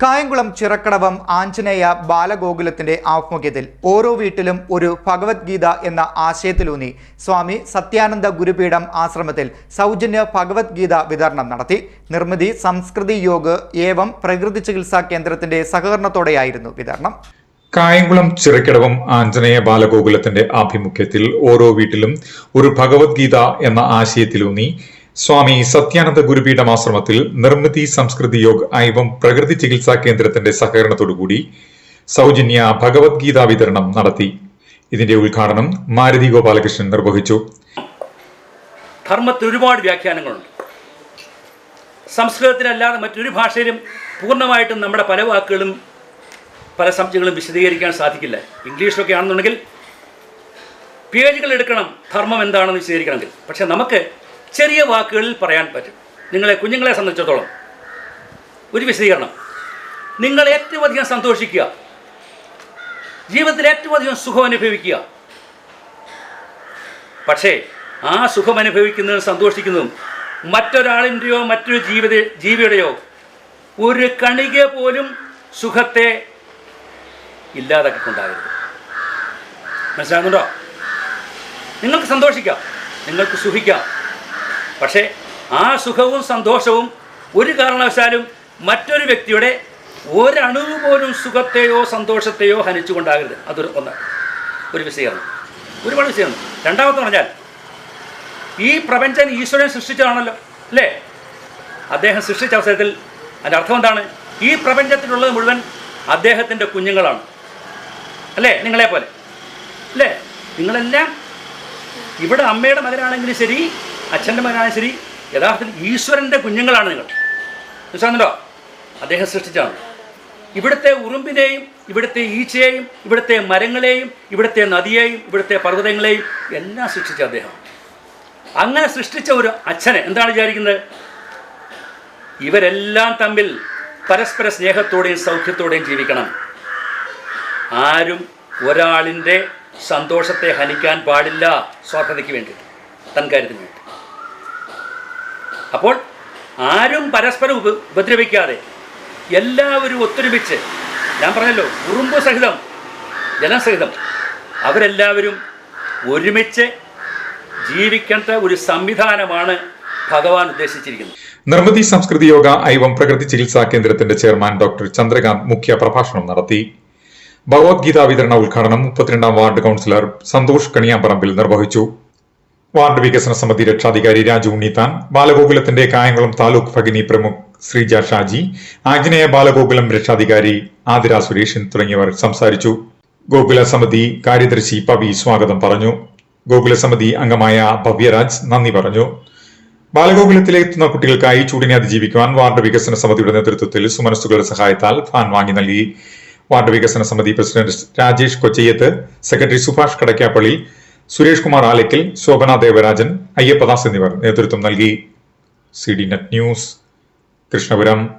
കായംകുളം ചിറക്കടവം ആഞ്ജനേയ ബാലഗോകുലത്തിന്റെ ആഭിമുഖ്യത്തിൽ ഓരോ വീട്ടിലും ഒരു ഭഗവത്ഗീത എന്ന ആശയത്തിലൂന്നി സ്വാമി സത്യാനന്ദ ഗുരുപീഠം ആശ്രമത്തിൽ സൗജന്യ ഭഗവത്ഗീത വിതരണം നടത്തി. നിർമ്മിതി സംസ്കൃതി യോഗ ഏവം പ്രകൃതി ചികിത്സാ കേന്ദ്രത്തിന്റെ സഹകരണത്തോടെയായിരുന്നു വിതരണം. കായംകുളം ചിറക്കിടവം ആഞ്ജനേയ ബാലഗോകുലത്തിന്റെ ആഭിമുഖ്യത്തിൽ ഓരോ വീട്ടിലും ഒരു ഭഗവത്ഗീത എന്ന ആശയത്തിലൂന്നി സ്വാമി സത്യാനന്ദ ഗുരുപീഠം ആശ്രമത്തിൽ നിർമ്മിതി സംസ്കൃതി യോഗ ഐവം പ്രകൃതി ചികിത്സാ കേന്ദ്രത്തിന്റെ സഹകരണത്തോടുകൂടി സൗജന്യ ഭഗവത്ഗീത വിതരണം നടത്തി. ഇതിന്റെ ഉദ്ഘാടനം മാരുതി ഗോപാലകൃഷ്ണൻ നിർവഹിച്ചു. ധർമ്മത്തിന് ഒരുപാട് വ്യാഖ്യാനങ്ങളുണ്ട്. സംസ്കൃതത്തിലല്ലാതെ മറ്റൊരു ഭാഷയിലും പൂർണമായിട്ടും നമ്മുടെ പല വാക്കുകളും പല സംശയങ്ങളും വിശദീകരിക്കാൻ സാധിക്കില്ല. ഇംഗ്ലീഷിലൊക്കെ ആണെന്നുണ്ടെങ്കിൽ പേജുകൾ എടുക്കണം ധർമ്മം എന്താണെന്ന് വിശദീകരിക്കണമെങ്കിൽ. പക്ഷെ നമുക്ക് ചെറിയ വാക്കുകളിൽ പറയാൻ പറ്റും. നിങ്ങളെ കുഞ്ഞുങ്ങളെ സംബന്ധിച്ചിടത്തോളം. ഒരു വിശദീകരണം. നിങ്ങൾ ഏറ്റവും അധികം സന്തോഷിക്കുക. ജീവിതത്തിൽ ഏറ്റവും അധികം സുഖം അനുഭവിക്കുക. പക്ഷേ ആ സുഖം അനുഭവിക്കുന്നതും സന്തോഷിക്കുന്നതും മറ്റൊരാളിന്റെയോ മറ്റൊരു ജീവിത ജീവിയുടെയോ ഒരു കണിക പോലും സുഖത്തെ ഇല്ലാതാക്കിക്കൊണ്ടാകരുത്. മനസ്സിലാകുന്നുണ്ടോ? നിങ്ങൾക്ക് സന്തോഷിക്കാം. നിങ്ങൾക്ക് സുഖിക്കാം. പക്ഷേ ആ സുഖവും സന്തോഷവും ഒരു കാരണവശാലും മറ്റൊരു വ്യക്തിയുടെ ഒരണുവ് പോലും സുഖത്തെയോ സന്തോഷത്തെയോ ഹനിച്ചുകൊണ്ടാകരുത്. അതൊരു ഒന്ന്. ഒരു വിശദീകരണം. ഒരുപാട് വിശദീകരണം. രണ്ടാമത്തെ പറഞ്ഞാൽ ഈ പ്രപഞ്ചം ഈശ്വരൻ സൃഷ്ടിച്ചതാണല്ലോ അല്ലേ? അദ്ദേഹം സൃഷ്ടിച്ച അവസരത്തിൽ അതിന്റെ അർത്ഥം എന്താണ്? ഈ പ്രപഞ്ചത്തിലുള്ളത് മുഴുവൻ അദ്ദേഹത്തിന്റെ കുഞ്ഞുങ്ങളാണ്. അല്ലേ? നിങ്ങളെ പോലെ അല്ലേ? നിങ്ങളെല്ലാം ഇവിടെ അമ്മയുടെ മകനാണെങ്കിലും ശരി അച്ഛന്റെ മകനായ ശരി യഥാർത്ഥത്തിൽ ഈശ്വരന്റെ കുഞ്ഞുങ്ങളാണ് നിങ്ങൾ. മനസ്സിലാകുന്നുണ്ടോ അദ്ദേഹം സൃഷ്ടിച്ചാണ് ഇവിടുത്തെ ഉറുമ്പിനെയും ഇവിടുത്തെ ഈച്ചയെയും ഇവിടുത്തെ മരങ്ങളെയും ഇവിടുത്തെ നദിയെയും ഇവിടുത്തെ പർവതങ്ങളെയും എല്ലാം സൃഷ്ടിച്ച അദ്ദേഹം. അങ്ങനെ സൃഷ്ടിച്ച ഒരു അച്ഛനെ എന്താണ് വിചാരിക്കുന്നത്? ഇവരെല്ലാം തമ്മിൽ പരസ്പര സ്നേഹത്തോടെയും സൗഖ്യത്തോടെയും ജീവിക്കണം. ആരും ഒരാളിന്റെ സന്തോഷത്തെ ഹനിക്കാൻ പാടില്ല സ്വാർത്ഥതയ്ക്ക് വേണ്ടി. തൻകാര്യത്തിന് വേണ്ടി. അപ്പോൾ ആരും പരസ്പരം ഉപ ഉപദ്രവിക്കാതെ എല്ലാവരും ഒത്തൊരുമിച്ച് ഞാൻ പറഞ്ഞല്ലോ ഉറുമ്പ് സഹിതം ജനസഹിതം അവരെല്ലാവരും ഒരുമിച്ച് ജീവിക്കേണ്ട ഒരു സംവിധാനമാണ് ഭഗവാൻ ഉദ്ദേശിച്ചിരിക്കുന്നത്. നിർമ്മിതി സംസ്കൃതി യോഗ ഐവം പ്രകൃതി ചികിത്സാ കേന്ദ്രത്തിന്റെ ചെയർമാൻ ഡോക്ടർ ചന്ദ്രകാന്ത് മുഖ്യ പ്രഭാഷണം നടത്തി. ഭഗവത്ഗീത വിതരണ ഉദ്ഘാടനം മുപ്പത്തിരണ്ടാം വാർഡ് കൌൺസിലർ സന്തോഷ് കണിയാമ്പറമ്പിൽ നിർവഹിച്ചു. വാർഡ് വികസന സമിതി രക്ഷാധികാരി രാജു ഉണ്ണിത്താൻ ബാലഗോകുലത്തിന്റെ കായംകുളം താലൂക്ക് ഭഗിനി പ്രമുഖ് ശ്രീജ ഷാജി ആഞ്ജനേയ ബാലഗോകുലം രക്ഷാധികാരി ആതിര സുരേഷൻ തുടങ്ങിയവർ സംസാരിച്ചു. ഗോകുല സമിതി കാര്യദർശി പവി സ്വാഗതം പറഞ്ഞു. ഗോകുല സമിതി അംഗമായ ഭവ്യരാജ് നന്ദി പറഞ്ഞു. ബാലഗോകുലത്തിലെത്തുന്ന കുട്ടികൾക്കായി ചൂടിനെ അതിജീവിക്കുവാൻ വാർഡ് വികസന സമിതിയുടെ നേതൃത്വത്തിൽ സുമനസ്സുകളുടെ സഹായത്താൽ ഫാൻ വാങ്ങി നൽകി. വാർഡ് വികസന സമിതി പ്രസിഡന്റ് രാജേഷ് കൊച്ചയ്യത്ത് സെക്രട്ടറി സുഭാഷ് കടക്കാപ്പള്ളി സുരേഷ് കുമാർ ആലയ്ക്കൽ ശോഭന ദേവരാജൻ അയ്യപ്പദാസ് എന്നിവർ നേതൃത്വം നൽകി. C D net news Krishnapuram.